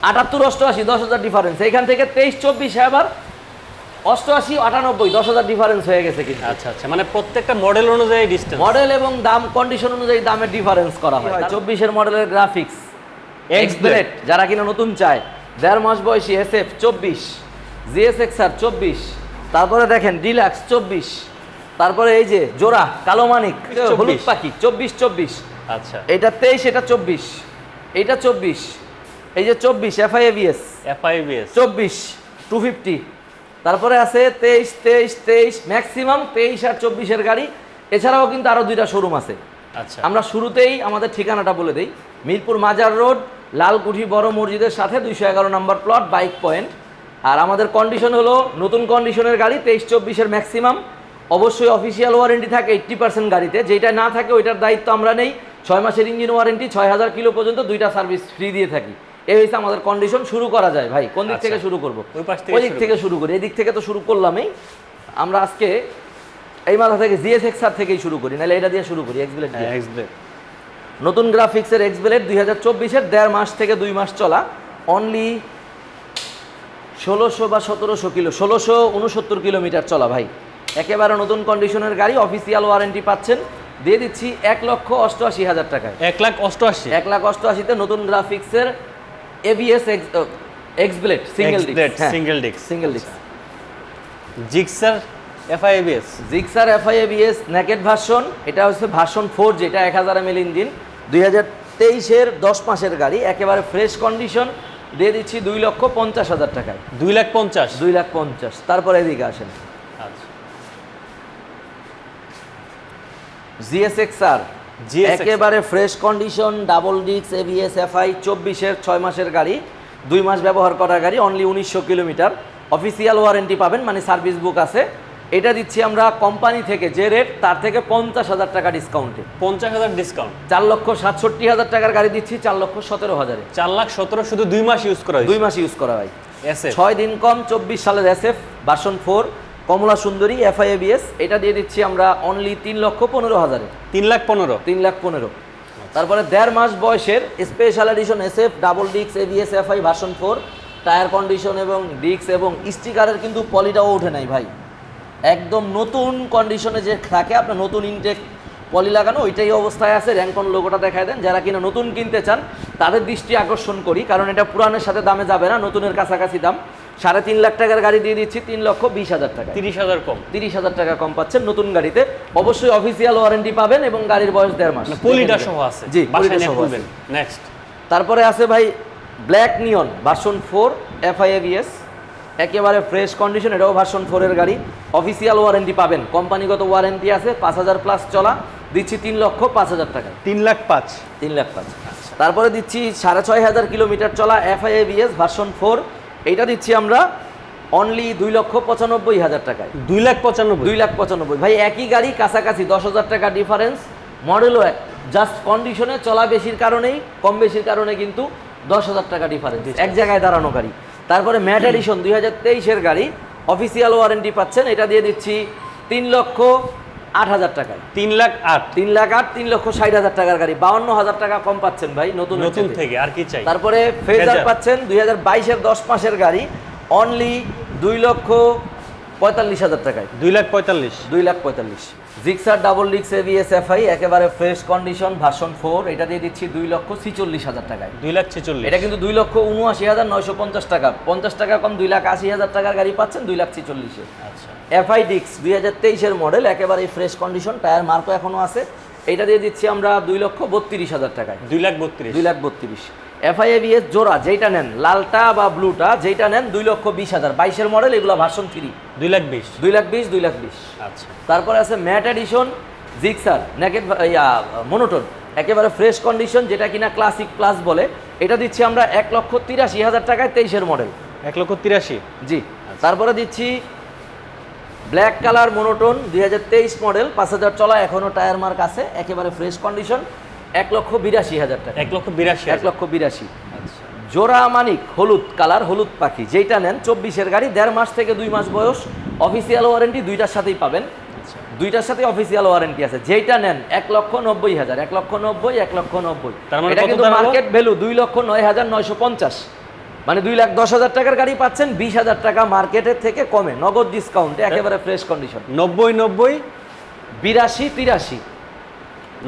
আটাত্তর অষ্টআশি দশ হাজার ডিফারেন্স এখান থেকে তেইশ চব্বিশ আবার অষ্টআশি আটানব্বই দশ হাজার ডিফারেন্স হয়ে গেছে কিন্তু। আচ্ছা আচ্ছা মানে প্রত্যেকটা মডেল অনুযায়ী ডিস্টেন্স মডেল এবং দাম কন্ডিশন অনুযায়ী দামের ডিফারেন্স করা হয়। চব্বিশের মডেলের গ্রাফিক্স এক্সপ্লেট যারা কিনা নতুন চায় দেড় মাস বয়সী এস এফ চব্বিশ জিএসএক্স আর চব্বিশ তারপরে দেখেন ডিলাক্স চব্বিশ তারপরে এই যে জোড়া কালো মানিক হলুদ পাখি চব্বিশ চব্বিশ। আচ্ছা। এটা তেইশ এটা চব্বিশ এটা চব্বিশ এই যে চব্বিশ এফআইএবিএস এফআইবিএস চব্বিশ টু ফিফটি তারপরে আছে তেইশ তেইশ তেইশ ম্যাক্সিমাম তেইশ আর চব্বিশের গাড়ি। এছাড়াও কিন্তু আরও দুইটা শোরুম আছে। আচ্ছা। আমরা শুরুতেই আমাদের ঠিকানাটা বলে দিই। মিরপুর মাজার রোড লালকুঠি বড় মসজিদের সাথে দুইশো এগারো নম্বর প্লট বাইক পয়েন্ট আর আমাদের কন্ডিশন হলো নতুন কন্ডিশনের গাড়ি তেইশ চব্বিশের ম্যাক্সিমাম অবশ্যই অফিসিয়াল ওয়ারেন্টি থাকে এইট্টি পার্সেন্ট গাড়িতে। যেটা না থাকে ওইটার দায়িত্ব আমরা নেই। ছয় মাসের ইঞ্জিন ওয়ারেন্টি ছয় হাজার কিলো পর্যন্ত দুইটা সার্ভিস ফ্রি দিয়ে থাকি। এই হচ্ছে আমাদের কন্ডিশন শুরু করা যায় ভাই। কোন দিক আচ্ছা। থেকে শুরু করব? ওই দিক থেকে শুরু করি। এদিক থেকে তো শুরু করলামই। আমরা আজকে এই মাথা থেকে জিএসএক্স থেকেই শুরু করি নাহলে এটা দিয়ে শুরু করি এক্সবিলেট দিয়ে। এক্সব্লেড নতুন গ্রাফিক্সের এক্সবেলেট দুই হাজার চব্বিশের দেড় মাস থেকে দুই মাস চলা। অনলি ষোলোশো বা সতেরোশো কিলো ষোলোশো উনসত্তর কিলোমিটার চলা ভাই। একেবারে নতুন কন্ডিশনের গাড়ি অফিসিয়াল ওয়ারেন্টি পাচ্ছেন। দিয়ে দিচ্ছি এক লক্ষ অষ্টআশি হাজার টাকায়। এক লাখ অষ্টআশি। এক লাখ অষ্টআশিতে নতুন গ্রাফিক্সের ABS Xblade single Xblade, disc single disc। Single disc Gixxer FI ABS Gixxer FI ABS naked version এটা হচ্ছে ভার্সন ফোর যেটা এক হাজার এমএল ইঞ্জিন দুই হাজার তেইশের দশ মাসের গাড়ি একেবারে ফ্রেশ কন্ডিশন দিয়ে দিচ্ছি দুই লক্ষ পঞ্চাশ হাজার টাকায়। দুই লাখ পঞ্চাশ। দুই লাখ পঞ্চাশ। তারপরে এদিকে আসেন। আচ্ছা। জিএসএক্স আর GSXR একেবারে ফ্রেশ কন্ডিশন ডাবল ডিক্স এবিএস এফআই চব্বিশের ছয় মাসের গাড়ি দুই মাস ব্যবহার করা গাড়ি অনলি উনিশশো কিলোমিটার। অফিসিয়াল ওয়ারেন্টি পাবেন মানে সার্ভিস বুক আছে। এটা দিচ্ছি আমরা কোম্পানি থেকে যে রেট তার থেকে পঞ্চাশ হাজার টাকা ডিসকাউন্টে পঞ্চাশ হাজার ডিসকাউন্ট চার লক্ষ সাতষট্টি হাজার টাকার গাড়ি দিচ্ছি চার লক্ষ সতেরো হাজারে। চার লাখ সতেরো শুধু দুই মাস ইউজ করা দুই মাস ইউজ করা হয়। এসে ছয় দিন কম চব্বিশ সালের এসএফ বাসন ফোর কমলা সুন্দরী এফআইএবিএস এটা দিয়ে দিচ্ছি আমরা অনলি তিন লক্ষ পনেরো হাজারে। তিন লাখ পনেরো। তিন লাখ পনেরো। তারপরে দেড় মাস বয়সের স্পেশাল এডিশন এসএফ ডাবল ডিক্স ABS FI version four tyre condition এবং ডিক্স এবং স্টিকারের কিন্তু পলিটাও ওঠে নাই ভাই। একদম নতুন কন্ডিশনে যে থাকে আপনার নতুন ইনটেক পলি লাগানো ওইটাই অবস্থায় আছে। র্যাঙ্কন লোগোটা দেখায় দেন। যারা কিনা নতুন কিনতে চান তাদের দৃষ্টি আকর্ষণ করি কারণ এটা পুরানের সাথে দামে যাবে না নতুনের কাছাকাছি দাম। সাড়ে তিন লাখ টাকার গাড়ি দিয়ে দিচ্ছি তিন লক্ষ বিশ হাজার টাকা। তিরিশ হাজার কম। তিরিশ হাজার টাকা কম পাচ্ছেন নতুন গাড়িতে। অবশ্যই অফিসিয়াল ওয়ারেন্টি পাবেন এবং গাড়ির বয়স দেড় মাস। মানে পলিটা সহ আছে। জি পলিটা সহ আছে। নেক্সট তারপরে আছে ভাই black neon version four FI ABS একেবারে ফ্রেশ কন্ডিশন এটাও ভার্সন ফোরের গাড়ি। অফিসিয়াল ওয়ারেন্টি পাবেন। কোম্পানিগত ওয়ারেন্টি আছে পাঁচ হাজার প্লাস চলা। দিচ্ছি তিন লক্ষ পাঁচ হাজার টাকা। তিন লাখ পাঁচ। তিন লাখ পাঁচ। তারপরে দিচ্ছি সাড়ে ছয় হাজার কিলোমিটার চলা এফআইএবিএস ভার্সন ফোর এইটা দিচ্ছি আমরা অনলি দুই লক্ষ পঁচানব্বই হাজার টাকায়। দুই লাখ পঁচানব্বই? দুই লাখ পঁচানব্বই। ভাই একই গাড়ি কাছাকাছি দশ হাজার টাকা ডিফারেন্স মডেলও এক। জাস্ট কন্ডিশনে চলা বেশির কারণেই কম বেশির কারণে কিন্তু দশ হাজার টাকা ডিফারেন্স এক জায়গায় দাঁড়ানো গাড়ি। তারপরে ম্যাট এডিশন দুই হাজার তেইশের গাড়ি। অফিসিয়াল ওয়ারেন্টি পাচ্ছেন। এটা দিয়ে দিচ্ছি তিন লক্ষ আট হাজার টাকায়। তিন লাখ আট। তিন লাখ আট তিন লক্ষ ষাট হাজার টাকার গাড়ি। বাউন্ন হাজার টাকা কম পাচ্ছেন ভাই নতুন নতুন থেকে আর কি চাই? তারপরে ফেজার। পাচ্ছেন দুই হাজার বাইশের দশ মাসের গাড়ি। অনলি দুই লক্ষ পঁয়তাল্লিশ হাজার টাকায়। দুই লাখ পঁয়তাল্লিশ। দুই লাখ পঁয়তাল্লিশ। জিক্সার ডাবল ডিক্স এভিএস এফআই একেবারে ফ্রেশ কন্ডিশন ভার্সন ফোর এটা দিয়ে দিচ্ছি দুই লক্ষ ছিচল্লিশ হাজার টাকায়। দুই লাখ ছেচল্লিশ। এটা কিন্তু দুই লক্ষ উনআশি হাজার নয়শো পঞ্চাশ টাকা। পঞ্চাশ টাকা কম দুই লাখ আশি হাজার টাকার গাড়ি পাচ্ছেন দুই লাখ ছিচল্লিশে। আচ্ছা। এফআই ডিক্স দুই হাজার তেইশের মডেল একেবারে ফ্রেশ কন্ডিশন টায়ার মার্কও এখনও আছে। এটা দিয়ে দিচ্ছি আমরা দুই লক্ষ বত্রিশ হাজার টাকায়। দুই লাখ বত্রিশ। দুই লাখ বত্রিশ। এফআইএবিএস জোড়া যেটা নেন লালটা বা ব্লুটা যেটা নেন দুই লক্ষ বিশ হাজার। বাইশের মডেল এগুলো ভার্সন থ্রি দুই লাখ বিশ। দুই লাখ বিশ দুই লাখ বিশ। আচ্ছা। তারপরে আছে ম্যাট এডিশন জিক্সার নেকেট ইয়া মনোটন একেবারে ফ্রেশ কন্ডিশন যেটা কিনা ক্লাসিক প্লাস বলে। এটা দিচ্ছি আমরা এক লক্ষ তিরাশি হাজার টাকায় তেইশের মডেল এক লক্ষ তিরাশি। জি। তারপরে দিচ্ছি ব্ল্যাক কালার মনোটন দুই মডেল পাঁচ হাজার চলা এখনও টায়ার মার্ক আছে। একেবারে ফ্রেশ কন্ডিশন এক লক্ষ বিরাশি হাজার টাকা। এক লক্ষ বিরাশি এক লক্ষ বিরাশি। জোড়া মানিক হলুদ কালার হলুদ পাখি যেটা নেন চব্বিশের গাড়ি দেড় মাস থেকে দুই মাস বয়স অফিসিয়াল ওয়ারেন্টি দুইটার সাথেই পাবেন। দুইটার সাথে অফিসিয়াল ওয়ারেন্টি আছে। যেটা নেন এক লক্ষ নব্বই হাজার এক লক্ষ নব্বই এক লক্ষ নব্বই। তার মানে এটা কিন্তু মার্কেট ভ্যালু দুই লক্ষ নয় হাজার নয়শো পঞ্চাশ। মানে দুই লাখ দশ হাজার টাকার গাড়ি পাচ্ছেন বিশ হাজার টাকা মার্কেটের থেকে কমে নগদ ডিসকাউন্টে একেবারে ফ্রেশ কন্ডিশন নব্বই নব্বই বিরাশি তিরাশি।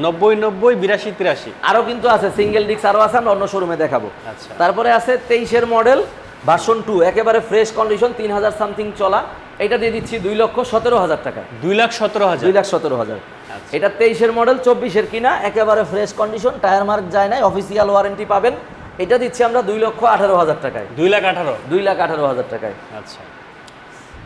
নব্বই নব্বই বিরাশি তিরাশি। আরও কিন্তু আছে সিঙ্গেল ডিস্ক আরও আছে আমরা অন্য শোরুমে দেখাবো। আচ্ছা। তারপরে আছে তেইশের মডেল ভার্সন টু একেবারে ফ্রেশ কন্ডিশন তিন হাজার সামথিং চলা। এটা দিয়ে দিচ্ছি দুই লক্ষ সতেরো হাজার টাকা। দুই লাখ সতেরো হাজার। দুই লাখ সতেরো হাজার। আচ্ছা। এটা তেইশের মডেল চব্বিশের কিনা একেবারে ফ্রেশ কন্ডিশন টায়ার মার্ক যায় নাই অফিসিয়াল ওয়ারেন্টি পাবেন। এটা দিচ্ছি আমরা দুই লক্ষ আঠারো হাজার টাকায়। দুই লাখ আঠারো। দুই লাখ আঠারো হাজার টাকায়। আচ্ছা।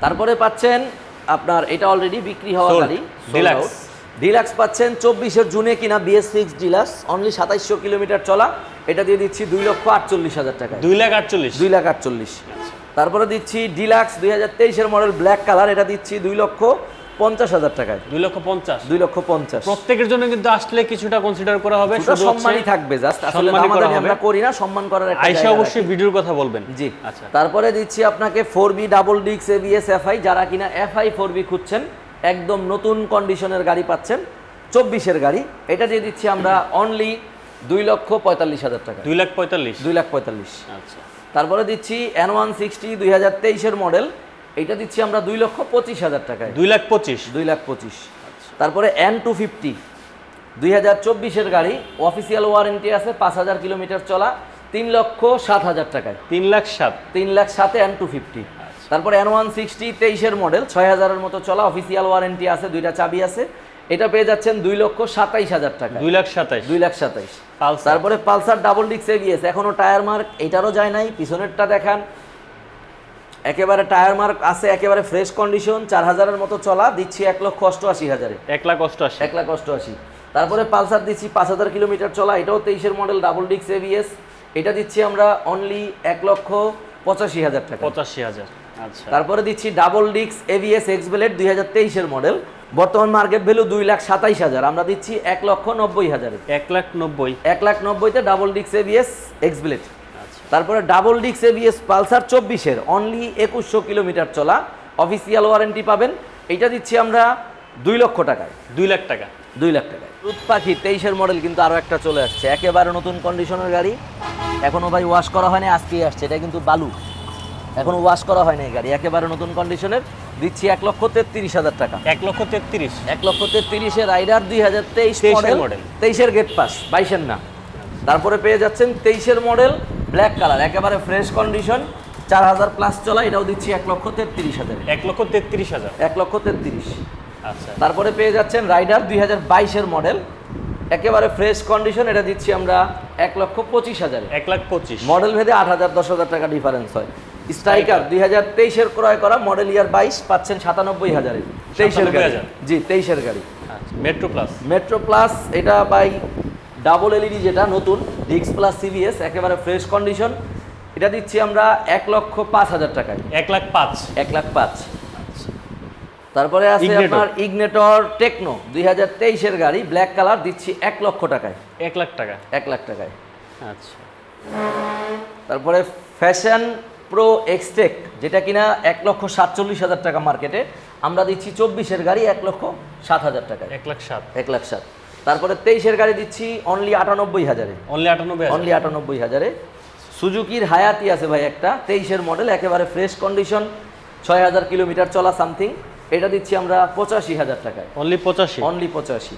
তারপরে পাচ্ছেন আপনার এটা অলরেডি বিক্রি হওয়া. গাড়ি Deluxe. ডিলাক্স পাচ্ছেন চব্বিশের জুনে কিনা বিএস সিক্স ডিলাক্স অনলি সাতাইশশো কিলোমিটার চলা। এটা দিয়ে দিচ্ছি দুই লক্ষ আটচল্লিশ হাজার টাকা দুই লাখ আটচল্লিশ। দুই লাখ আটচল্লিশ। তারপরে দিচ্ছি ডিলাক্স দুই হাজার তেইশের মডেল ব্ল্যাক কালার এটা দিচ্ছি দুই লক্ষ পঞ্চাশ হাজার টাকায়। দুই লক্ষ পঞ্চাশ। দুই লক্ষ পঞ্চাশ। প্রত্যেকের জন্য কিন্তু আসলে কিছুটা কনসিডার করা হবে। সম্মানই থাকবে জাস্ট আসলে হবে। আমরা করি না সম্মান করার একটা আইসা অবশ্যই ভিডিওর কথা বলবেন। জি। আচ্ছা। তারপরে দিচ্ছি আপনাকে ফোর বি ডাবল ডিক্স এবিএস এফআই যারা কিনা এফআই ফোর বি খুঁজছেন একদম নতুন কন্ডিশনের গাড়ি পাচ্ছেন চব্বিশের গাড়ি। এটা দিয়ে দিচ্ছি আমরা অনলি দুই লক্ষ পঁয়তাল্লিশ হাজার টাকা। দুই লাখ পঁয়তাল্লিশ? দুই লাখ পঁয়তাল্লিশ। আচ্ছা। তারপরে দিচ্ছি এন ওয়ান সিক্সটি দুই হাজার তেইশের মডেল এটা দিচ্ছি আমরা দুই লক্ষ পঁচিশ হাজার টাকায়। দুই লাখ পঁচিশ? দুই লাখ পঁচিশ। তারপরে এন টু ফিফটি দুই হাজার চব্বিশের গাড়ি। অফিসিয়াল ওয়ারেন্টি আছে পাঁচ হাজার কিলোমিটার চলা তিন লক্ষ সাত হাজার টাকায়। তিন লাখ সাত। তিন লাখ সাতে এন টু ফিফটি তারপরে এন ওয়ান সিক্সটি তেইশের মডেল ছয় হাজারের মতো চলা অফিসিয়াল ওয়ারেন্টি আছে দুইটা চাবি আছে। এটা পেয়ে যাচ্ছেন দুই লক্ষ সাতাইশ হাজার টাকা দুই লাখ সাতাইশ। দুই লাখ সাতাইশ। তারপরে পালসার ডাবল ডিক্স এবিএস এখনও টায়ার মার্ক এটারও যায় নাই পিছনেরটা দেখান। একেবারে টায়ার মার্ক আছে একেবারে ফ্রেশ কন্ডিশন চার হাজারের মতো চলা দিচ্ছি এক লক্ষ অষ্টআশি হাজারে। এক লাখ অষ্টআশি। এক লাখ অষ্টআশি। তারপরে পালসার দিচ্ছি পাঁচ হাজার কিলোমিটার চলা এটাও তেইশের মডেল ডাবল ডিক্স এবিএস এটা দিচ্ছি আমরা অনলি এক লক্ষ পঁচাশি হাজার টাকা পঁচাশি হাজার। তারপরে দিচ্ছি ডাবল ডিক্স এভিএস এক্স বেলেট দুই হাজার তেইশের মডেল বর্তমান মার্কেট ভ্যালু দুই লাখ সাতাইশ হাজার। আমরা দিচ্ছি এক লক্ষ নব্বই হাজারে এক লাখ নব্বই। এক লাখ নব্বইতে ডাবল ডিক্স এভিএস এক্স আচ্ছা। তারপরে ডাবল ডিক্স এভিএস পালসার চব্বিশের অনলি একুশশো কিলোমিটার চলা। অফিসিয়াল ওয়ারেন্টি পাবেন। এটা দিচ্ছি আমরা দুই লক্ষ টাকায়। দুই লাখ টাকা। দুই লাখ টাকায়। রুদ পাখি তেইশের মডেল কিন্তু আরও একটা চলে আসছে। একেবারে নতুন কন্ডিশনের গাড়ি। এখনও ভাই ওয়াশ করা হয়নি আজকেই আসছে। এটা কিন্তু বালু। এখনও ওয়াশ করা হয়নি গাড়ি। একেবারে নতুন কন্ডিশনের দিচ্ছি এক লক্ষ তেত্রিশ হাজার টাকা। এক লক্ষ তেত্রিশ। এক লক্ষ তেত্রিশে রাইডার দুই হাজার তেইশ 23 মডেল তেইশের গেট পাস বাইশের না। তারপরে পেয়ে যাচ্ছেন তেইশের মডেল ব্ল্যাক কালার একেবারে ফ্রেশ কন্ডিশন চার হাজার প্লাস চলা এটাও দিচ্ছি এক লক্ষ তেত্রিশ হাজার। এক লক্ষ তেত্রিশ হাজার। এক লক্ষ তেত্রিশ। আচ্ছা। তারপরে পেয়ে যাচ্ছেন রাইডার দুই হাজার বাইশের মডেল একেবারে ফ্রেশ কন্ডিশন এটা দিচ্ছি আমরা এক লক্ষ পঁচিশ হাজার। এক লাখ পঁচিশ। মডেল ভেদে আট হাজার দশ হাজার টাকা ডিফারেন্স হয়। স্ট্রাইকার দুই হাজার তেইশের ক্রয় করা মডেল ইয়ার বাইশ পাচ্ছেন সাতানব্বই হাজারে। তেইশের গাড়ি। 97,000 জি তেইশের গাড়ি। আচ্ছা মেট্রো প্লাস মেট্রো প্লাস এটা বাই ডাবল এলইডি যেটা নতুন ডিক্স প্লাস সিবিএস একেবারে ফ্রেশ কন্ডিশন এটা দিচ্ছি আমরা এক লক্ষ পাঁচ হাজার টাকায়। এক লাখ পাঁচ। এক লাখ পাঁচ। তারপরে আছে আপনার ইগনেটর টেকনো দুই হাজার তেইশের গাড়ি ব্ল্যাক কালার দিচ্ছি এক লক্ষ টাকায়। এক লাখ টাকা। এক লাখ টাকায়। আচ্ছা। তারপরে ফ্যাশন প্রো এক্সটেক যেটা কিনা এক লক্ষ সাতচল্লিশ হাজার টাকা মার্কেটে। আমরা দিচ্ছি চব্বিশের গাড়ি এক লক্ষ সাত হাজার টাকা এক লাখ সাত। এক লাখ সাত। তারপরে তেইশের গাড়ি দিচ্ছি অনলি আটানব্বই হাজারে। অনলি আটানব্বই অনলি আটানব্বই হাজারে। সুজুকির হায়াতি আছে ভাই একটা। তেইশের মডেল একেবারে ফ্রেশ কন্ডিশন ছয় হাজার কিলোমিটার চলা সামথিং এটা দিচ্ছি আমরা পঁচাশি হাজার টাকায়। অনলি পঁচাশি? অনলি পঁচাশি।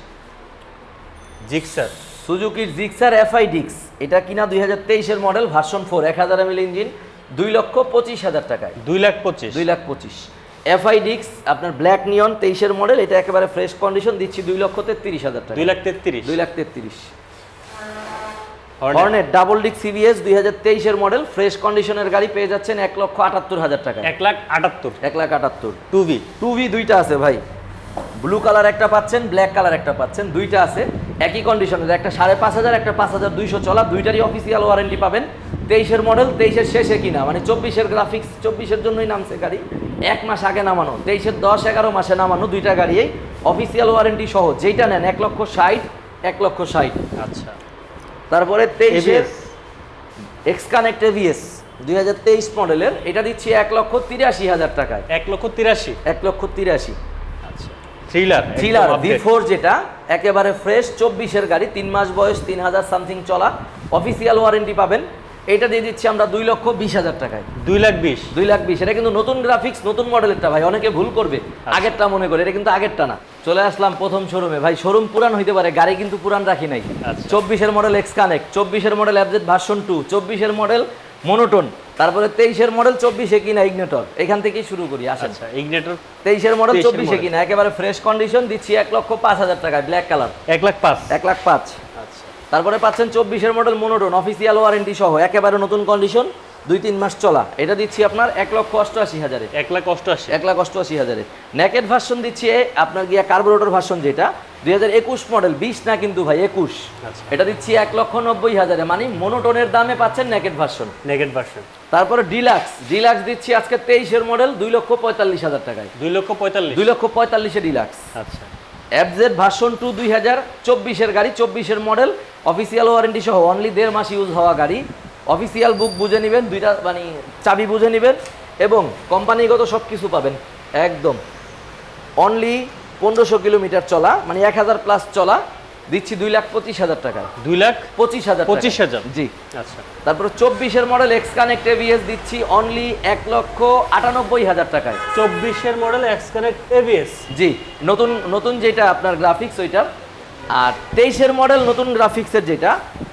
জিক্সার সুজুকির জিক্সার এফআই ডিক্স এটা কিনা দুই হাজার তেইশের মডেল ভার্সন ফোর এক হাজার এমএল ইঞ্জিন দুই লক্ষ পঁচিশ হাজার টাকায়। দুই লাখ পঁচিশ। দুই লাখ পঁচিশ। এফআই ডিক্স আপনার ব্ল্যাক নিয়ন তেইশের মডেল এটা একেবারে ফ্রেশ কন্ডিশন দিচ্ছি দুই লক্ষ তেত্রিশ হাজার টাকা। দুই লাখ তেত্রিশ। দুই লাখ তেত্রিশ। হর্নেট ডাবল ডিক সিবিএস দুই হাজার তেইশের মডেল ফ্রেশ কন্ডিশনের গাড়ি পেয়ে যাচ্ছেন এক লক্ষ আটাত্তর হাজার টাকা এক লাখ আটাত্তর। এক লাখ আটাত্তর। Two V. টু ভি দুইটা আছে ভাই। ব্লু কালার একটা পাচ্ছেন ব্ল্যাক কালার একটা পাচ্ছেন দুইটা আছে। একই কন্ডিশনের একটা সাড়ে পাঁচ হাজার একটা পাঁচ হাজার দুইশো চলা দুইটারই অফিসিয়াল ওয়ারেন্টি পাবেন। তেইশের মডেল তেইশের শেষে কিনা। মানে চব্বিশের গ্রাফিক্স চব্বিশের জন্যই নামছে গাড়ি। এক মাস আগে নামানো। তেইশের দশ এগারো মাসে নামানো দুইটা গাড়িই। অফিসিয়াল ওয়ারেন্টি সহ যেইটা নেন এক লক্ষ ষাট এক লক্ষ ষাট। আচ্ছা। তারপরে তেইশের এক্স কানেক্ট এভিএস দুই হাজার তেইশ মডেলের এটা দিচ্ছি এক লক্ষ তিরাশি হাজার টাকায়। এক লক্ষ তিরাশি। এক লক্ষ তিরাশি। থ্রিলার থ্রিলার ভি ফোর যেটা একেবারে ফ্রেশ চব্বিশের গাড়ি তিন মাস বয়স তিন হাজার সামথিং চলা। অফিসিয়াল ওয়ারেন্টি পাবেন। এটা দিয়ে দিচ্ছি আমরা দুই লক্ষ বিশ হাজার টাকায়। দুই লাখ বিশ? দুই লাখ বিশ। এটা কিন্তু নতুন গ্রাফিক্স নতুন মডেলেরটা ভাই অনেকে ভুল করবে। আগেরটা মনে করে এটা কিন্তু আগেরটা না। চলে আসলাম প্রথম শোরুমে ভাই শোরুম পুরান হইতে পারে গাড়ি কিন্তু পুরান রাখি নাই। আচ্ছা। চব্বিশের মডেল এক্স কানেক্ট চব্বিশের মডেল অ্যাবজেট ভার্সন টু চব্বিশের মডেল মনোটন তারপরে তেইশের মডেল চব্বিশে কিনা ইগনেটর এখান থেকেই শুরু করি আসেন। আচ্ছা ইগনেটর তেইশের মডেল 23 এর চব্বিশে কিনা একেবারে ফ্রেশ কন্ডিশন দিচ্ছি এক লক্ষ পাঁচ হাজার টাকায় ব্ল্যাক কালার। এক লাখ পাঁচ। এক লাখ পাঁচ। আচ্ছা। তারপরে পাচ্ছেন চব্বিশের মডেল মনোটন অফিসিয়াল ওয়ারেন্টি সহ একেবারে নতুন কন্ডিশন দুই তিন মাস চলা। এটা দিচ্ছি আপনার এক লক্ষ অষ্টআশি হাজারে। এক লাখ অষ্টআশি। এক লাখ অষ্টআশি হাজারে। নেকেট ভার্সন দিচ্ছি আপনার গিয়া কার্বোরেটর ভার্সন যেটা দুই হাজার একুশ মডেল বিশ না কিন্তু ভাই একুশ। আচ্ছা। এটা দিচ্ছি এক লক্ষ নব্বই হাজারে মানে মনোটনের দামে পাচ্ছেন নেকেট ভার্সন নেগেট ভার্সন তারপরে ডিলাক্স ডিলাক্স দিচ্ছি আজকে তেইশের মডেল দুই লক্ষ পঁয়তাল্লিশ হাজার টাকায়। দুই লক্ষ পঁয়তাল্লিশ। দুই লক্ষ পঁয়তাল্লিশে ডিলাক্স আচ্ছা। এফজেড ভার্সন টু দুই হাজার চব্বিশের গাড়ি চব্বিশের মডেল অফিসিয়াল ওয়ারেন্টি সহ অনলি দেড় মাস ইউজ হওয়া গাড়ি। অফিসিয়াল বুক বুঝে নেবেন দুইটা মানে চাবি বুঝে নেবেন এবং কোম্পানিগত সব কিছু পাবেন। একদম। অনলি পনেরোশো কিলোমিটার চলা মানে এক হাজার প্লাস চলা দিচ্ছি দুই লাখ পঁচিশ হাজার টাকায়। দুই লাখ পঁচিশ হাজার পঁচিশ হাজার? জি। আচ্ছা। তারপরে চব্বিশের মডেল এক্স কানেক্ট এবিএস দিচ্ছি অনলি এক লক্ষ আটানব্বই হাজার টাকায়। চব্বিশের মডেল এক্স কানেক্ট এবিএস জি। নতুন নতুন যেটা আপনার গ্রাফিক্স ওইটা আর তেইশের মডেল নতুন গ্রাফিক্সের যেটা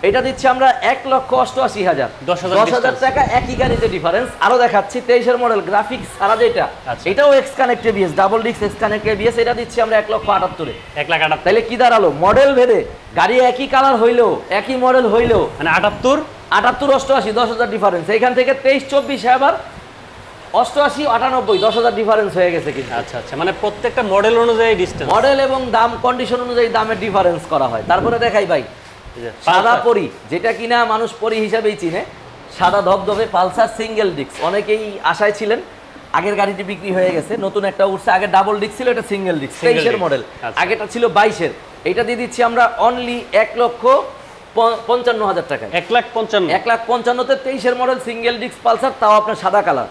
এটা দিচ্ছি আমরা এক লক্ষ অষ্টআশি হাজার। 10,000 দশ হাজার টাকা একই গাড়িতে ডিফারেন্স আরও দেখাচ্ছি তেইশের মডেল গ্রাফিক্স সারা যেটা আচ্ছা। এটাও এক্স কানেক্ট এবিএস ডাবল ডিক্স এক্স কানেক্ট এবিএস এটা দিচ্ছি আমরা এক লক্ষ আটাত্তরে। এক লাখ আটাত্তর। তাহলে কি দাঁড়াল? মডেল ভেদে গাড়ি একই কালার হইলেও একই মডেল হইলেও মানে আটাত্তর? আটাত্তর অষ্টআশি দশ হাজার ডিফারেন্স এখান থেকে তেইশ চব্বিশে আবার অষ্টআশি আটানব্বই দশ হাজার ডিফারেন্স হয়ে গেছে কিন্তু। আচ্ছা আচ্ছা মানে প্রত্যেকটা মডেল অনুযায়ী ডিস্টেন্স মডেল এবং দাম কন্ডিশন অনুযায়ী দামের ডিফারেন্স করা হয়। তারপরে দেখাই ভাই সাদা পরি যেটা কিনা মানুষ পরি হিসাবেই চিনে সাদা ধবধবে পালসার সিঙ্গেল ডিস্ক অনেকেই আশায় ছিলেন আগের গাড়িটি বিক্রি হয়ে গেছে নতুন একটা উঠছে। আগে ডাবল ডিস্ক ছিল এটা সিঙ্গেল ডিস্ক তেইশের মডেল আচ্ছা। আগেটা ছিল বাইশের। এটা দিয়ে দিচ্ছি আমরা অনলি এক লক্ষ পঞ্চান্ন হাজার টাকায়। এক লাখ পঞ্চান্ন। এক লাখ পঞ্চান্নতে তেইশের মডেল সিঙ্গেল ডিস্ক পালসার তাও আপনার সাদা কালার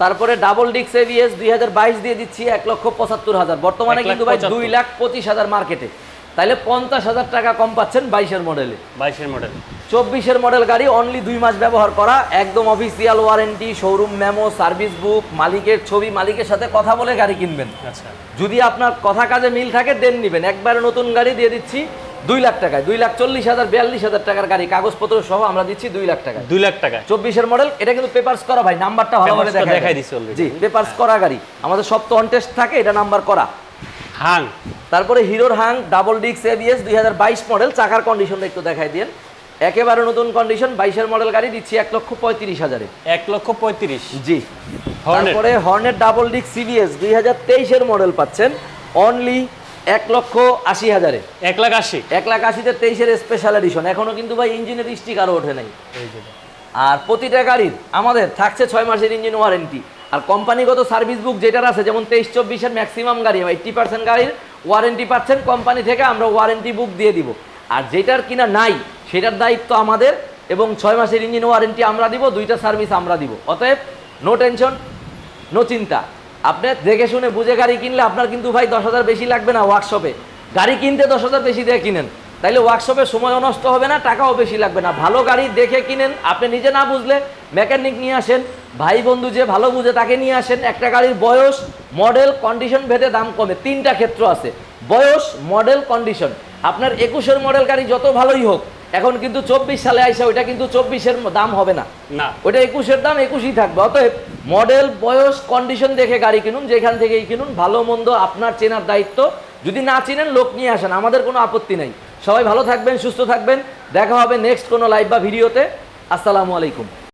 তারপরে ডাবল ডিক্স এভিএস দুই হাজার বাইশ দিয়ে দিচ্ছি এক লক্ষ পঁচাত্তর হাজার। বর্তমানে কিন্তু ভাই দুই লাখ পঁচিশ হাজার মার্কেটে তাহলে পঞ্চাশ হাজার টাকা কম পাচ্ছেন বাইশের মডেলে বাইশের মডেল চব্বিশের মডেল গাড়ি অনলি দুই মাস ব্যবহার করা একদম official warranty showroom memo service book মালিকের ছবি মালিকের সাথে কথা বলে গাড়ি কিনবেন। আচ্ছা। যদি আপনার কথা কাজে মিল থাকে দেন নিবেন। একবারে নতুন গাড়ি দিয়ে দিচ্ছি দুই লাখ টাকায় দুই লাখ চল্লিশ হাজার বিয়াল্লিশ হাজার টাকার গাড়ি কাগজপত্র সহ আমরা দিচ্ছি দুই লাখ টাকা দুই লাখ টাকা চব্বিশের মডেল এটা কিন্তু পেপারস করা ভাই নাম্বারটা ভালো করে দেখাই দেয়। জি পেপারস করা গাড়ি। আমাদের সব তো অনটেস্ট থাকে এটা নাম্বার করা। হাং। তারপরে হিরোর হাং ডাবল ডিক্স এবিএস দুই হাজার বাইশ মডেল চাকার কন্ডিশনটা একটু দেখাই দিন একেবারে নতুন কন্ডিশন বাইশের মডেল গাড়ি দিচ্ছি এক লক্ষ পঁয়ত্রিশ হাজারে। এক লক্ষ পঁয়ত্রিশ। জি। তারপরে হর্নেট ডাবল ডিক্স সিবিএস দুই হাজার তেইশের মডেল পাচ্ছেন। অনলি এক লক্ষ আশি হাজারে। এক লাখ আশি। এক লাখ আশিতে তেইশের স্পেশাল এডিশন এখনও কিন্তু ভাই ইঞ্জিনের স্টিকারও ওঠে নাই। আর প্রতিটা গাড়ির আমাদের থাকছে ছয় মাসের ইঞ্জিন ওয়ারেন্টি আর কোম্পানিগত সার্ভিস বুক যেটার আছে যেমন তেইশ চব্বিশের ম্যাক্সিমাম গাড়ি এইট্টি পার্সেন্ট গাড়ির ওয়ারেন্টি পাচ্ছেন কোম্পানি থেকে আমরা ওয়ারেন্টি বুক দিয়ে দিব। আর যেটার কিনা নাই সেটার দায়িত্ব আমাদের এবং ছয় মাসের ইঞ্জিন ওয়ারেন্টি আমরা দিব দুইটা সার্ভিস আমরা দিব। অতএব নো টেনশন নো চিন্তা। আপনি দেখে শুনে বুঝে গাড়ি কিনলে আপনার কিন্তু ভাই দশ হাজার বেশি লাগবে না ওয়ার্কশপে গাড়ি কিনতে দশ হাজার বেশি দিয়ে কিনেন। তাইলে ওয়ার্কশপে সময়ও নষ্ট হবে না, টাকাও বেশি লাগবে না। ভালো গাড়ি দেখে কিনেন, আপনি নিজে না বুঝলে মেকানিক নিয়ে আসেন, ভাই বন্ধু যে ভালো বুঝে তাকে নিয়ে আসেন, একটা গাড়ির বয়স মডেল কন্ডিশন ভেদে দাম কমে, তিনটা ক্ষেত্র আছে। বয়স মডেল কন্ডিশন আপনার একুশের মডেল গাড়ি যত ভালোই হোক এখন কিন্তু চব্বিশ সালে আইসা ওইটা কিন্তু চব্বিশের দাম হবে না। না। ওইটা একুশের দাম একুশই থাকবে। অতএব মডেল বয়স কন্ডিশন দেখে গাড়ি কিনুন যেখান থেকেই কিনুন ভালো মন্দ আপনার চেনার দায়িত্ব। যদি না চিনেন লোক নিয়ে আসেন আমাদের কোনো আপত্তি নেই। সবাই ভালো থাকবেন সুস্থ থাকবেন। দেখা হবে নেক্সট কোনো লাইভ বা ভিডিওতে আসসালামু আলাইকুম।